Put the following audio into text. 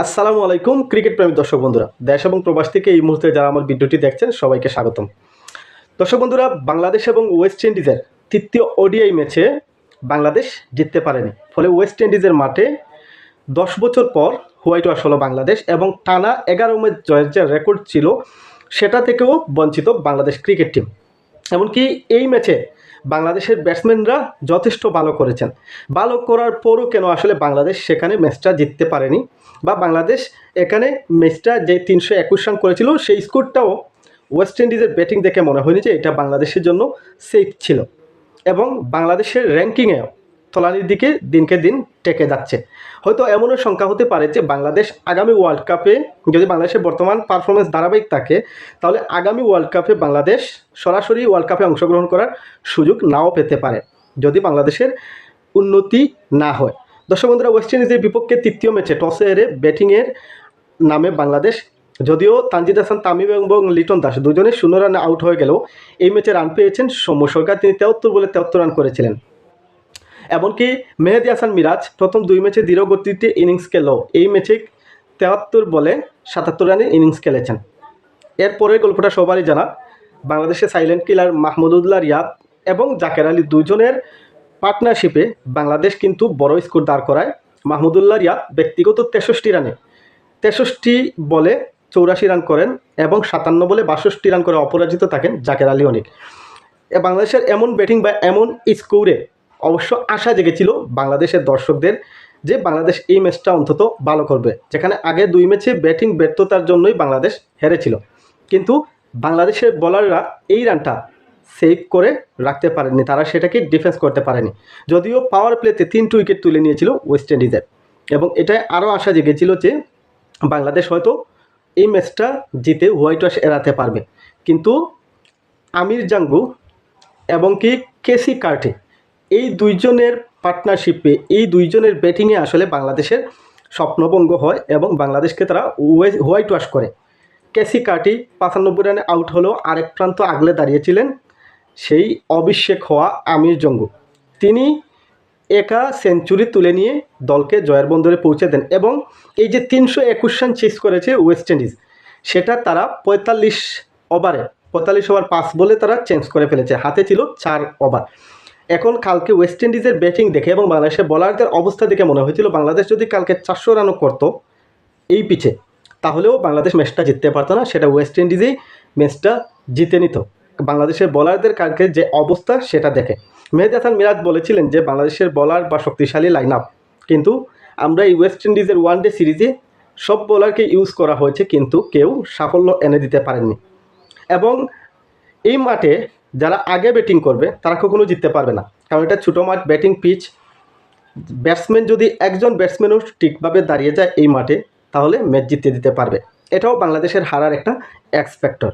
আসসালামু আলাইকুম, ক্রিকেট প্রেমী দর্শক বন্ধুরা। দেশ এবং প্রবাস থেকে এই মুহূর্তে যারা আমার ভিডিওটি দেখছেন, সবাইকে স্বাগতম। দর্শক বন্ধুরা, বাংলাদেশ এবং ওয়েস্ট ইন্ডিজের তৃতীয় ওডিআই ম্যাচে বাংলাদেশ জিততে পারেনি। ফলে ওয়েস্ট ইন্ডিজের মাঠে দশ বছর পর হোয়াইট ওয়াশ হলো বাংলাদেশ এবং টানা এগারো ম্যাচ জয়ের যে রেকর্ড ছিল, সেটা থেকেও বঞ্চিত বাংলাদেশ ক্রিকেট টিম। এমনকি এই ম্যাচে বাংলাদেশের ব্যাটসম্যানরা যথেষ্ট ভালো করেছেন। ভালো করার পরও কেন আসলে বাংলাদেশ সেখানে ম্যাচটা জিততে পারেনি? বা বাংলাদেশ এখানে ম্যাচটা যে তিনশো একুশ রান করেছিল, সেই স্কোরটাও ওয়েস্ট ইন্ডিজের ব্যাটিং দেখে মনে হয়নি যে এটা বাংলাদেশের জন্য সেফ ছিল। এবং বাংলাদেশের র্যাঙ্কিংয়েও তলানির দিকে দিনকে দিন টেকে যাচ্ছে। হয়তো এমনও সংখ্যা হতে পারে যে বাংলাদেশ আগামী ওয়ার্ল্ড কাপে যদি বাংলাদেশের বর্তমান পারফরমেন্স ধারাবাহিক থাকে, তাহলে আগামী ওয়ার্ল্ড কাপে বাংলাদেশ সরাসরি ওয়ার্ল্ড কাপে অংশগ্রহণ করার সুযোগ নাও পেতে পারে, যদি বাংলাদেশের উন্নতি না হয়। দর্শক বন্ধুরা ওয়েস্ট ইন্ডিজের বিপক্ষে তৃতীয় ম্যাচে টসে হেরে ব্যাটিংয়ের নামে বাংলাদেশ, যদিও তানজিদ হাসান, তামিম এবং লিটন দাস দুজনে শূন্য রানে আউট হয়ে গেলেও এই ম্যাচে রান পেয়েছেন সৌম্য সরকার। তিনি তেহত্তর বলে তেহত্তর রান করেছিলেন। এমনকি মেহেদি হাসান মিরাজ প্রথম দুই ম্যাচে দৃঢ় গতিতে ইনিংস খেলেও এই ম্যাচে তেহাত্তর বলে সাতাত্তর রানের ইনিংস খেলেছেন। এরপরের গল্পটা সবারই জানা। বাংলাদেশের সাইলেন্ট কিলার মাহমুদুল্লাহ রিয়াদ এবং জাকের আলী দুজনের পার্টনারশিপে বাংলাদেশ কিন্তু বড় স্কোর দাঁড় করায়। মাহমুদুল্লাহ রিয়াদ ব্যক্তিগত তেষট্টি রানে। তেষট্টি বলে চৌরাশি রান করেন এবং সাতান্ন বলে বাষট্টি রান করে অপরাজিত থাকেন জাকের আলী অনেক। বাংলাদেশের এমন ব্যাটিং বা এমন স্কোরে অবশ্য আশা জেগেছিল বাংলাদেশের দর্শকদের যে বাংলাদেশ এই ম্যাচটা অন্তত ভালো করবে, যেখানে আগে দুই ম্যাচে ব্যাটিং ব্যর্থতার জন্যই বাংলাদেশ হেরেছিল। কিন্তু বাংলাদেশের বলাররা এই রানটা সেভ করে রাখতে পারেনি তারা সেটাকে ডিফেন্স করতে পারেনি। যদিও পাওয়ার প্লেতে তিনটি উইকেট তুলে নিয়েছিল ওয়েস্ট ইন্ডিজের এবং এটাই আরও আশা জেগেছিল যে বাংলাদেশ হয়তো এই ম্যাচটা জিতে হোয়াইট ওয়াশ এড়াতে পারবে। কিন্তু আমির জাঙ্গু এবং কি কেসি কার্টে এই দুইজনের পার্টনারশিপে এই দুইজনের ব্যাটিংয়ে আসলে বাংলাদেশের স্বপ্নভঙ্গ হয় এবং বাংলাদেশকে তারা হোয়াইট ওয়াশ করে। কেসি কার্টি পঁচানব্বই রানে আউট হলেও আরেক প্রান্ত আগলে দাঁড়িয়েছিলেন সেই অভিষেক হওয়া আমির জঙ্গু। তিনি একা সেঞ্চুরি তুলে নিয়ে দলকে জয়ের বন্দরে পৌঁছে দেন এবং এই যে তিনশো একুশ রান চেস করেছে ওয়েস্ট ইন্ডিজ সেটা তারা পঁয়তাল্লিশ ওভারে পঁয়তাল্লিশ ওভার পাস বলে তারা চেঞ্জ করে ফেলেছে। হাতে ছিল চার ওভার এখন কালকে ওয়েস্ট ইন্ডিজের ব্যাটিং দেখে এবং বাংলাদেশের বোলারদের অবস্থা দেখে মনে হয়েছিল বাংলাদেশ যদি কালকে চারশো রানও করতো এই পিচে তাহলেও বাংলাদেশ ম্যাচটা জিততে পারতো না। সেটা ওয়েস্ট ইন্ডিজেই ম্যাচটা জিতে নিত। বাংলাদেশের বোলারদের কালকে যে অবস্থা, সেটা দেখে। মেহেদি হাসান মিরাজ বলেছিলেন যে, বাংলাদেশের বলার বা শক্তিশালী লাইন আপ কিন্তু আমরা এই ওয়েস্ট ইন্ডিজের ওয়ান ডে সিরিজে সব বোলারকে ইউজ করা হয়েছে, কিন্তু কেউ সাফল্য এনে দিতে পারেননি। এবং এই মাঠে যারা আগে ব্যাটিং করবে, তারা কখনো জিততে পারবে না। কারণ এটা ছোটো মাঠ ব্যাটিং পিচ ব্যাটসম্যান যদি একজন ব্যাটসম্যানও ঠিকভাবে দাঁড়িয়ে যায় এই মাঠে, তাহলে ম্যাচ জিততে দিতে পারবে। এটাও বাংলাদেশের হারার একটা এক্স ফ্যাক্টর